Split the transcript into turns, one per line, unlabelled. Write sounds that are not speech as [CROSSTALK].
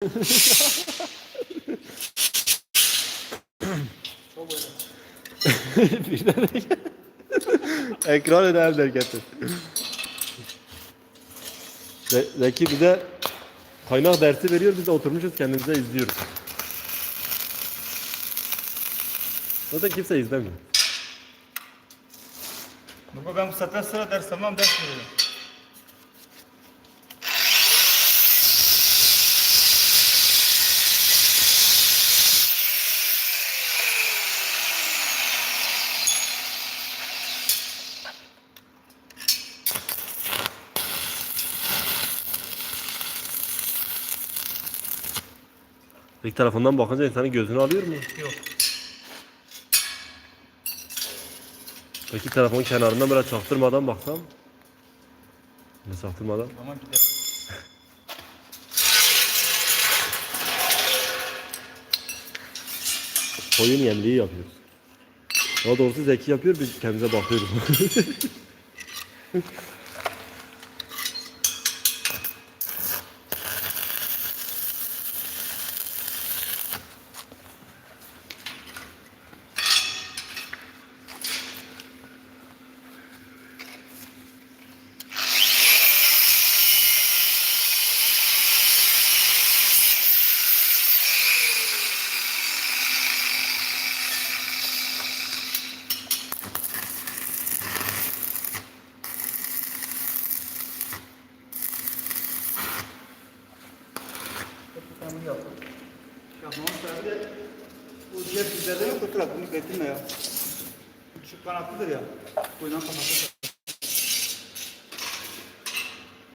[LAUGHS] Ekran önemli hareketi. Ze- Zeki bize kaynak dersi veriyor, biz de oturmuşuz kendimize izliyoruz. Zaten kimse izlemiyor.
Baba ben bu saatten sonra ders almam ders veriyorum.
İlk tarafından bakınca insanın gözünü alıyor mu?
Yok.
Peki telefonun kenarından böyle çaktırmadan baksam? Ne çaktırmadan?
Tamam gider. [LAUGHS]
Koyun yemliği yapıyoruz. Daha doğrusu Zeki yapıyor, biz kendimize bakıyoruz. [LAUGHS]
Tamam yaptım. Yapmamın sebebi de bu diğer bizlerde yok oturak bunu getirme ya. Küçük kanatlıdır ya. Koyulan kanatlıdır.